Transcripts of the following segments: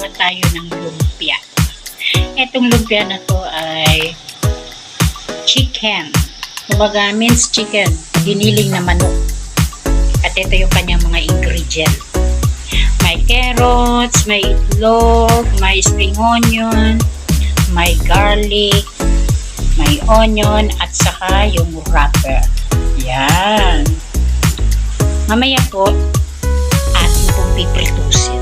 gagawa tayo ng lumpia. Etong lumpia na to ay chicken. Kumbaga, minced chicken. Giniling na manok. At ito yung kanyang mga ingredient. May carrots, may itlog, may spring onion, may garlic, may onion, at saka yung wrapper. Yan. Mamaya po, atin pong pipritusin.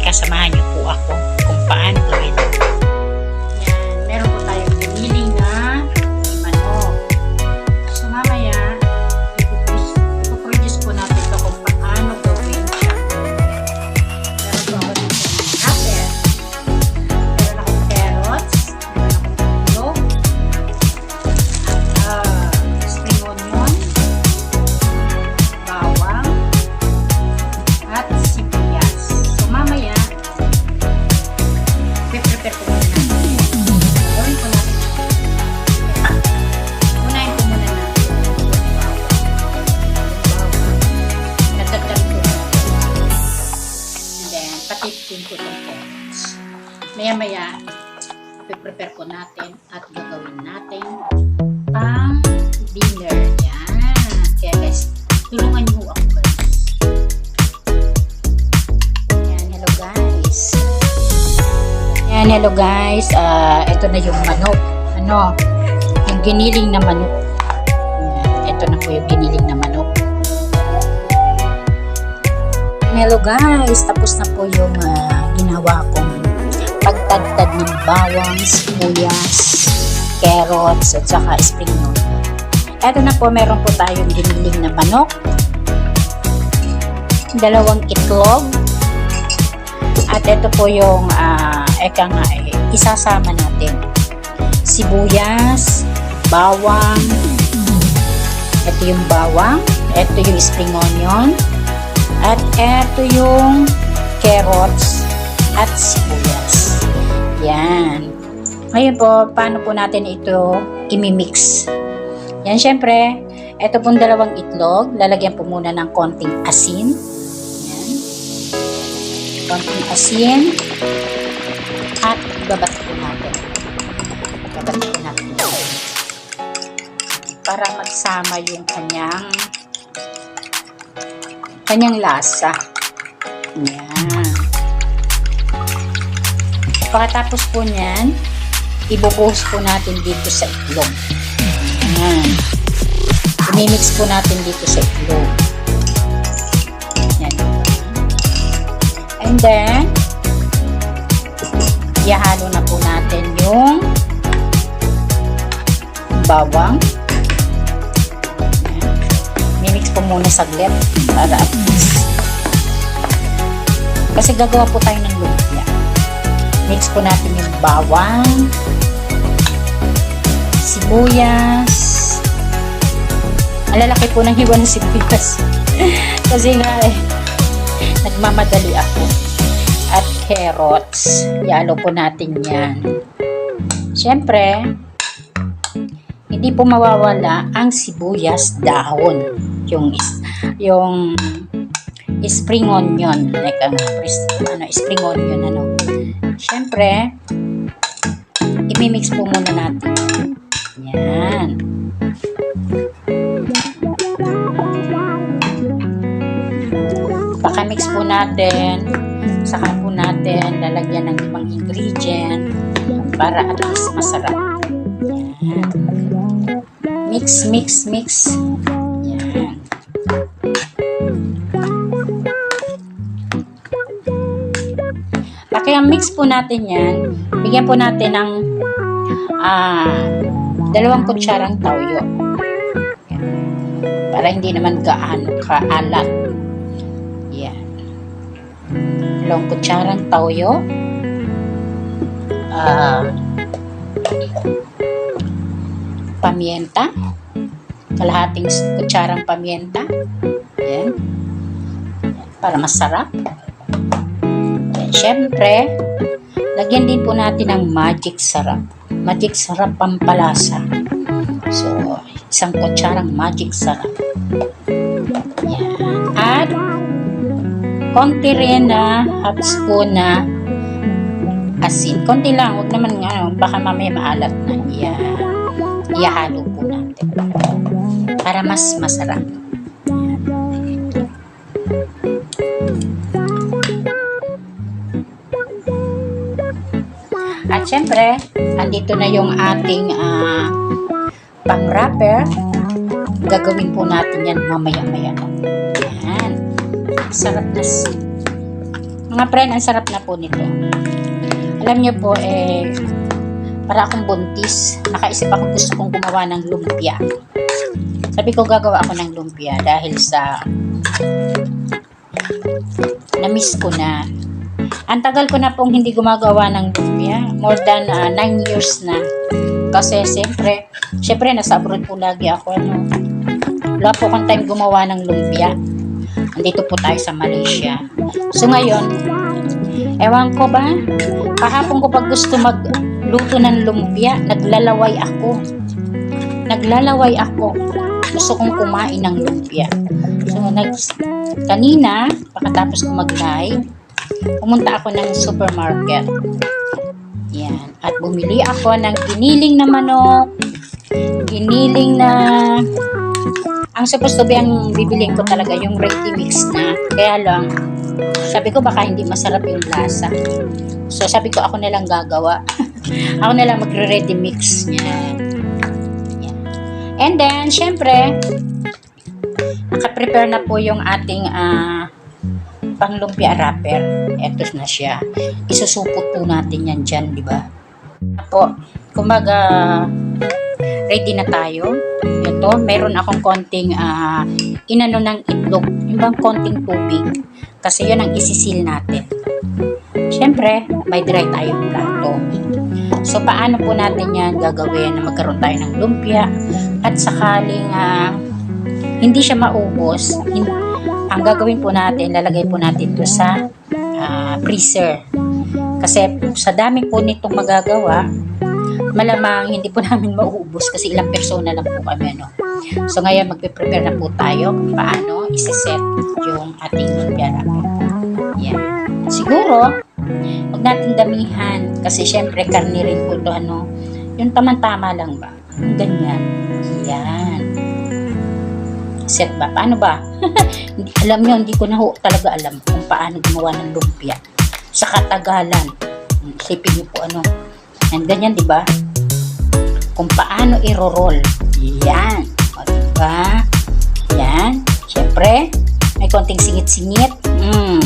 Yan. Lika, samahan niyo po ako kung paano prepare ko muna natin. Gawin ko natin. Unahin ko muna natin. Natagdag ko na. And then, carrots. Maya-maya, prepare ko natin at gagawin natin pang dinner. Yan. Kaya guys, tulungan niyo ako Hello guys. Ah, ito na yung manok. Ano? Yung giniling na manok. Ito na po yung giniling na manok. Hello guys, tapos na po yung ah, ginawa kong pagtagtad ng bawang, sibuyas, carrots, at saka spring onion. Eto na po, meron po tayong giniling na manok, dalawang itlog, at ito po yung, ah, eka nga, eh, isasama natin. Sibuyas, bawang, ito yung bawang, ito yung spring onion, at ito yung carrots at sibuyas. Yan. Ngayon po, paano po natin ito imimix? Yan, syempre, ito pong dalawang itlog, lalagyan po muna ng konting asin. Yan. Konting asin. Para magsama yung kanyang kanyang lasa. Yan. Pagkatapos po niyan, ibubuhos po natin dito sa itlog. Yan. Imimix po natin dito sa itlog. Yan. And then, ihalo na po natin yung bawang. Mimix po muna saglit para at least. Kasi gagawa po tayo ng lumpia. Mix po natin yung bawang, sibuyas. Ang po ng hiwa ng sibuyas. Kasi nga eh, nagmamadali ako. At carrots. Yalo po natin yan. Siyempre, hindi po mawawala ang sibuyas dahon. Yung, yung spring onion. Like, ano, ano, spring onion, ano. Siyempre, imimix po muna natin. Yan. Pakamix po natin. Saka po natin lalagyan ng ibang ingredient para at least masarap. Mix, mix, mix. Yan. Kaya mix po natin yan. Bigyan po natin ng ah, dalawang kutsarang tawyo. Para hindi naman gaano kaalat. Yan. Dalawang kutsarang tawyo. Ah, pamienta. Kalahating kutsarang pamienta. Yan. Para masarap. Then, syempre, lagyan din po natin ng magic sarap. Magic sarap pampalasa. So, isang kutsarang magic sarap. Yan. At, konti rin na half spoon na asin. Konti lang, wag naman ano, baka mamaya maalat na. Iya, ihalo po natin. Para mas masarap. At syempre, andito na yung ating ah, pang-wrapper. Gagawin po natin yan mamaya-maya. Yan. Sarap na. Mga friend, ang sarap na po nito. Alam niyo po, eh, para akong buntis, nakaisip ako gusto kong gumawa ng lumpia. Sabi ko gagawa ako ng lumpia dahil sa na-miss ko na. Ang tagal ko na pong hindi gumagawa ng lumpia. More than 9 years na. Kasi siyempre, siyempre nasa abroad po lagi ako. Ano, wala po akong time gumawa ng lumpia. Andito po tayo sa Malaysia. So ngayon, ewan ko ba, kahapon ko pag gusto magluto ng lumpia, naglalaway ako. Naglalaway ako. Gusto kong kumain ng lumpia. So, nag, kanina, pagkatapos ko mag-live, pumunta ako ng supermarket. Yan. At bumili ako ng giniling na manok, giniling na ang supposed to be ang bibiliin ko talaga yung ready mix na. Kaya lang, sabi ko baka hindi masarap yung lasa. So sabi ko ako na lang gagawa. ako na lang magre-ready mix. Yan. Yan. And then, syempre, naka-prepare na po yung ating ah panglumpia wrapper. Ito na siya. Isusupot po natin yan dyan, di ba? Po, kumaga, ready na tayo. Ito, meron akong konting ah, inano ng itlog. Bang konting tubig. Kasi yun ang isisil natin. Siyempre, may dry tayong plato. So, paano po natin yan gagawin na magkaroon tayo ng lumpia at sakaling ah, hindi siya maubos, hin- ang gagawin po natin, lalagay po natin to sa ah, freezer. Kasi sa dami po nitong magagawa, malamang hindi po namin mauubos kasi ilang persona lang po kami. Ano. So ngayon magpe-prepare na po tayo kung paano isi-set yung ating wrapper. Yan. Siguro, huwag natin damihan kasi syempre karni rin po to ano. Yung tamang-tama lang ba? Yung ganyan. Yan. Set ba? Paano ba? Alam nyo, hindi ko na ho talaga alam kung paano gumawa ng lumpia. Sa katagalan. Isipin nyo po ano. Yan, ganyan, di ba? Kung paano i-roll. Yan. O, di ba? Yan. Siyempre, may konting singit-singit. Mm.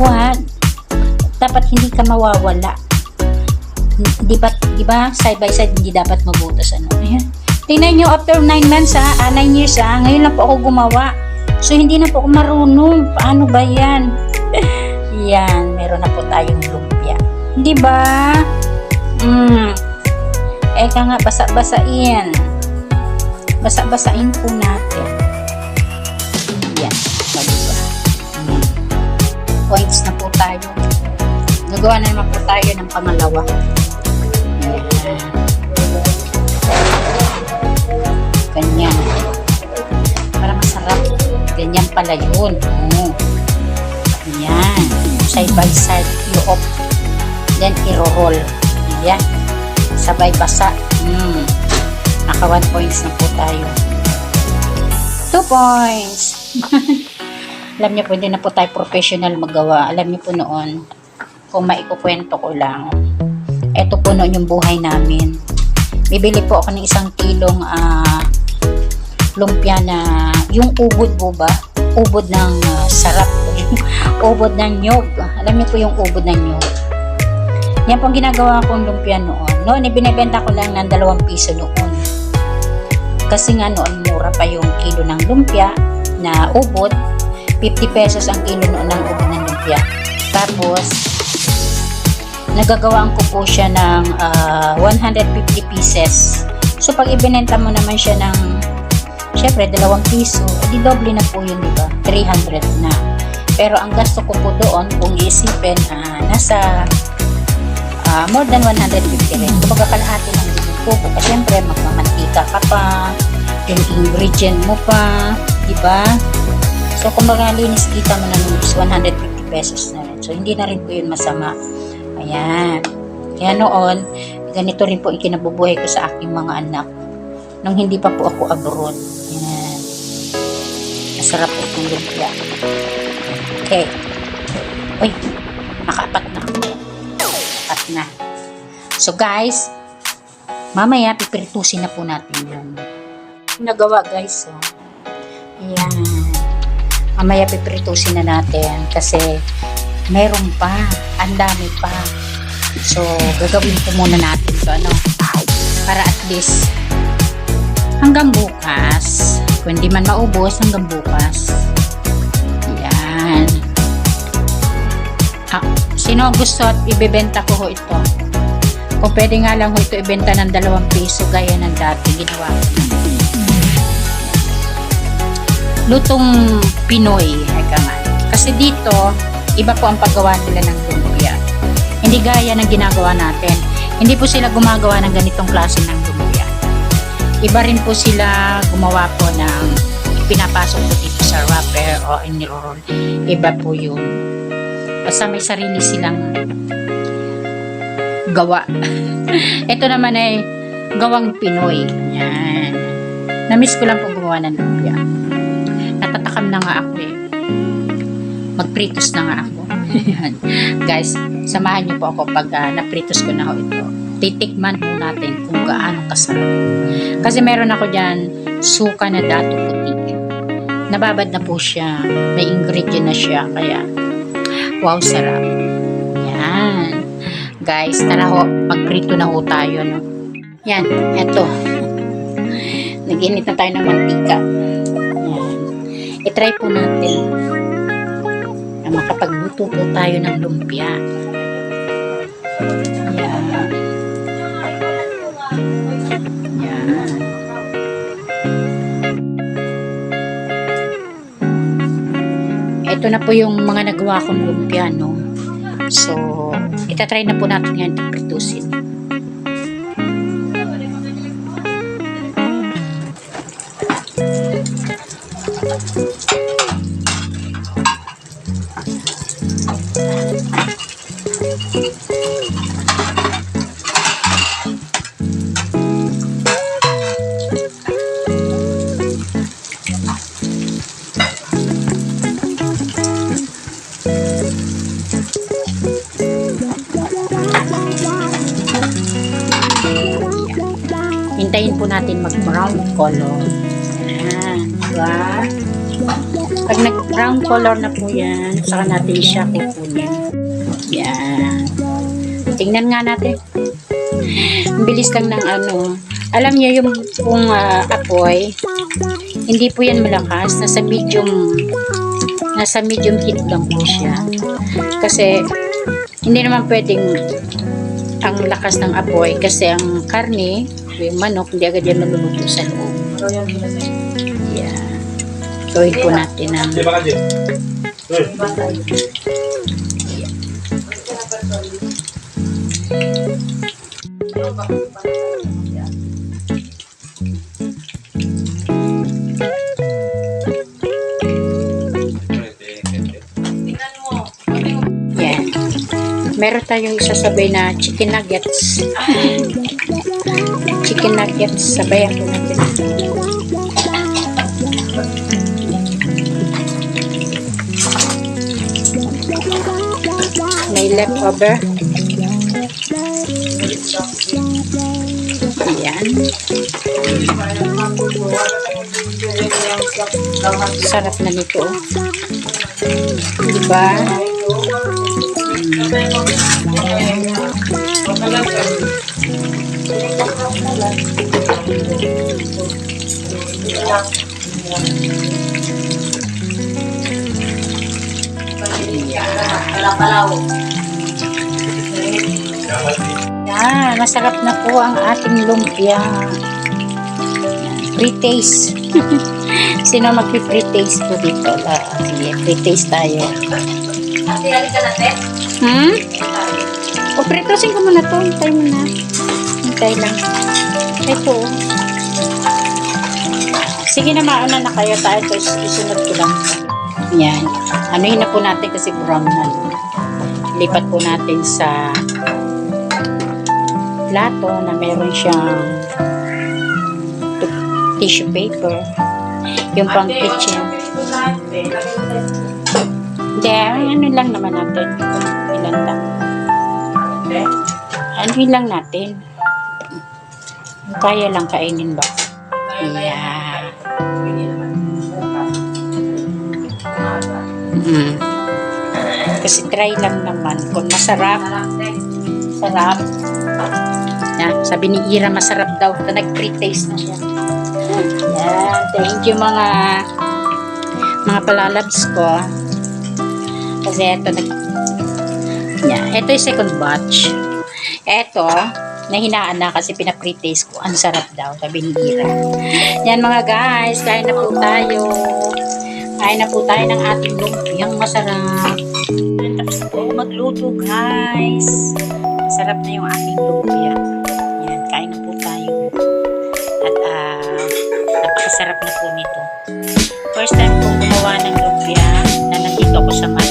Huwag. Dapat hindi ka mawawala. Di ba, di ba, side by side, hindi dapat mabutas. Ano? Ayan. Tingnan nyo, after 9 months ha, 9 years ha, ngayon lang po ako gumawa. So, hindi na po ako marunong. Paano ba yan? yan, meron na po tayong lumpia. Di ba? Mm. Eka nga, basa-basain. Basa-basain po natin. Yan. So, diba? Mm. Points na po tayo. Nagawa na naman po tayo ng pangalawa. Yan. Ganyan. Para masarap. Ganyan pala yun. Yan. Side by side. I-off. Then, i-roll. Yan. Sabay basa. Mm. Naka 1 points na po tayo. 2 points. Alam niyo po, hindi na po tayo professional magawa. Alam niyo po noon, kung maikukwento ko lang, eto po noon yung buhay namin. Bibili po ako ng isang kilong ah, lumpia na yung ubod po ba? Ubod ng ah, sarap. ubod ng nyog. Alam niyo po yung ubod ng nyog. Yan po ang ginagawa kong lumpia noon. Noon, ibinibenta ko lang ng dalawang piso noon. Kasi nga noon, mura pa yung kilo ng lumpia na ubod. 50 pesos ang kilo noon ng ubod ng lumpia. Tapos, nagagawaan ko po siya ng ah, 150 pieces. So, pag ibinenta mo naman siya ng, syempre, dalawang piso, di doble na po yun, di ba? 300 na. Pero ang gasto ko po doon, kung iisipin, ah, nasa ah, more than 150 rin. Kumbaga kalahati ng bibig ko. Kasi syempre, magmamantika ka pa, yung ingredient mo pa, di ba? So, kung linis kita mo na is 150 pesos na rin. So, hindi na rin po yun masama. Ayan. Kaya noon, ganito rin po ikinabubuhay ko sa aking mga anak. Nung hindi pa po ako abroad. Ayan. Masarap po itong lumpia. Okay. Uy, nakaapat na. So guys, mamaya pipiritusin na po natin yung nagawa guys. So, ayan. Mamaya pipiritusin na natin kasi meron pa. Ang dami pa. So, gagawin ko muna natin to ano. Para at least hanggang bukas. Kung hindi man maubos, hanggang bukas. Yan. Ah, sino gusto at ibebenta ko ho ito? Kung pwede nga lang ho ito ibenta ng dalawang piso gaya ng dati ginawa. Lutong Pinoy, eka nga. Kasi dito, iba po ang paggawa nila ng lumpia. Hindi gaya ng ginagawa natin. Hindi po sila gumagawa ng ganitong klase ng lumpia. Iba rin po sila gumawa po ng pinapasok po dito sa wrapper o iniroroll. Iba po yun. Basta may sarili silang gawa. Ito naman ay gawang Pinoy. Yan. Namiss ko lang po gumawa ng lumpia. Natatakam na nga ako eh. Magpritos na nga ako. Yan. Guys, samahan niyo po ako pag uh, napritos ko na ho ito. Titikman po natin kung gaano kasarap. Kasi meron ako dyan suka na dato puti. Nababad na po siya. May ingredient na siya. Kaya, wow, sarap. Yan. Guys, tara ho. Magprito na ho tayo, no? Yan, eto. Nag-init na tayo ng mantika. Yan. I-try po natin na makapagluto po tayo ng lumpia. Ito na po yung mga nagawa kong lumpia, no? So, itatry na po natin yan pritusin. Hintayin color na po yan, saka natin siya kukunin. Yan. Tingnan nga natin. Bilis lang ng ano. Alam niyo yung kung ah, apoy, hindi po yan malakas. Nasa medium nasa medium heat lang po siya. Kasi hindi naman pwedeng ang lakas ng apoy kasi ang karne, yung manok, hindi agad yan maluluto sa loob. Yeah. Gawin po natin ang? Yan. Meron tayong isasabay na chicken nuggets. chicken nuggets, sabayan po May leftover. Ayan. Sarap na nito. Diba? Yan, masarap na po ang ating lumpia. Pre-taste. Sino magpi-pre-taste po dito? Ah, sige, pre-taste tayo. Hmm? O, pretosin ko muna to. Hintay mo na. Hintay lang. Ito. Sige na, mauna na kayo tayo. Ito, isunod ko lang. Yan. Anuhin na po natin kasi brown na. Lipat po natin sa plato na meron siyang tissue paper. Yung pang kitchen. Hindi, ano lang naman natin. Ilan lang. Ano lang natin. Kaya lang kainin ba? Yeah. Mm. Kasi try lang naman. Kung masarap, sarap. Sabi ni Ira, masarap daw. Ito, nag-pre-taste na siya. Yan, thank you mga mga palalabs ko. Kasi ito, nag, yan, ito yung second batch. Ito, nahinaan na kasi pinapre-taste ko. Ang sarap daw, sabi ni Ira. Yan mga guys, kain na po tayo. Kain na po tayo ng ating lumpiang masarap. Tapos po magluto guys. Masarap na yung ating lumpia. napakasarap na po nito. First time kong gumawa ng lumpia na nandito ako sa Manila.